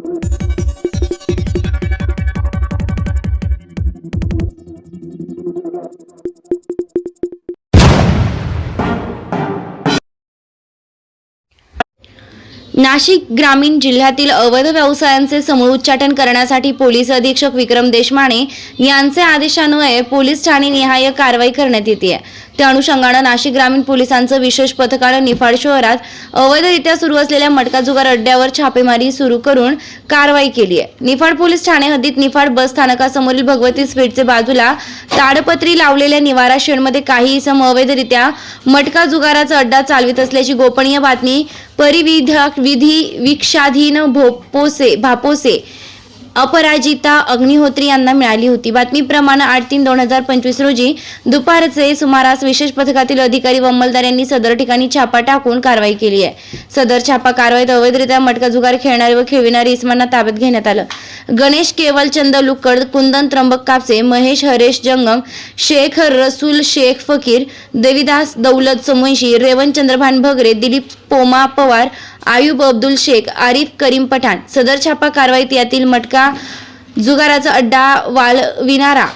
Thank you. Nashik ग्रामीण जिल्ह्यातील अवैध व्यवसायांचे समूळ उच्चाटन करण्यासाठी पोलीस अधीक्षक विक्रम देशमाने यांचे आदेशान्वये पोलीस ठाणे निहाय कारवाई करण्यात येते. त्या अनुषंगानं नाशिक ग्रामीण पोलिसांचं विशेष पथकानं निफाड शहरात अवैधरित्या सुरू असलेल्या मटका जुगार अड्ड्यावर छापेमारी सुरू करून कारवाई केली आहे. निफाड पोलीस ठाणे हद्दीत निफाड बस स्थानकासमोरील भगवती स्वीटचे बाजूला ताडपत्री लावलेल्या निवारा शेडमध्ये काही इसम अवैधरित्या मटका जुगाराचा अड्डा चालवित असल्याची गोपनीय बातमी परिविध विधी विक्षाधीन भोपोसे भापोसे अपराजिता अग्निहोत्री यांना मिळाली होती. बातमीप्रमाणे आठ तीन दोन हजार पंचवीस रोजी दुपारचे सुमारास विशेष पथकातील अधिकारी व अंमलदार यांनी सदर ठिकाणी छापा टाकून कारवाई केली आहे. सदर छापा कारवाईत अवैधरित्या मटका जुगार खेळणारे व खेळविणारे इसमांना ताब्यात घेण्यात आलं. गणेश केवलचंद लुकड कुंदन त्र्यंबक कापसे महेश हरेश जंगम शेख रसूल शेख फकीर देविदास दौलत समोशी रेवन चंद्रभान भगरे दिलीप पोमा पवार आयुब अब्दुल शेख आरिफ करीम पठाण. सदर छापा कारवाईत यातील मटका जुगाराचा अड्डा वालविणारा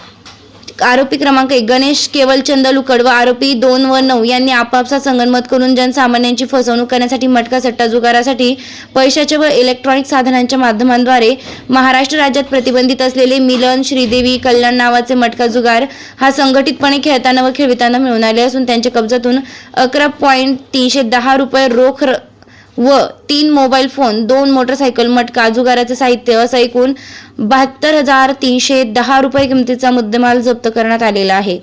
आरोपी क्रमांक एक गणेश केवलचंद लुकड व आरोपी दोन व नऊ यांनी आपापसात संगनमत करून जनसामान्यांची फसवणूक करण्यासाठी मटका सट्टा जुगारासाठी पैशाच्या व इलेक्ट्रॉनिक साधनांच्या माध्यमांद्वारे महाराष्ट्र राज्यात प्रतिबंधित असलेले मिलन श्रीदेवी कल्याण नावाचे मटका जुगार हा संघटितपणे खेळताना व खेळविताना मिळून आले असून त्यांच्या कब्जातून अकरा पॉईंट तीनशे दहा रुपये रोख र- व तीन मोबाईल फोन दोन मोटरसायकल मटका जुगाराचे साहित्य असं एकूण बहात्तर हजार तीनशे दहा रुपये किमतीचा मुद्देमाल जप्त करण्यात आलेला आहे.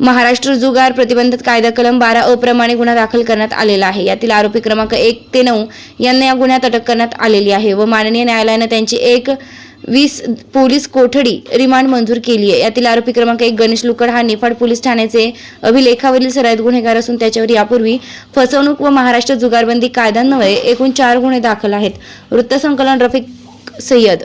महाराष्ट्र जुगार प्रतिबंधित कायदा कलम बारा अप्रमाणे गुन्हा दाखल करण्यात आलेला आहे. यातील आरोपी क्रमांक एक ते नऊ यांना या गुन्ह्यात अटक करण्यात आलेली आहे व माननीय न्यायालयानं त्यांची एक वीस पोलीस कोठडी रिमांड मंजूर केली आहे. यातील आरोपी क्रमांक एक गणेश लुकड हा निफाड पोलीस ठाण्याचे अभिलेखावरील सराईत गुन्हेगार असून त्याच्यावर यापूर्वी फसवणूक व महाराष्ट्र जुगारबंदी कायद्यान्वये एकूण चार गुन्हे दाखल आहेत. वृत्तसंकलन रफिक सय्यद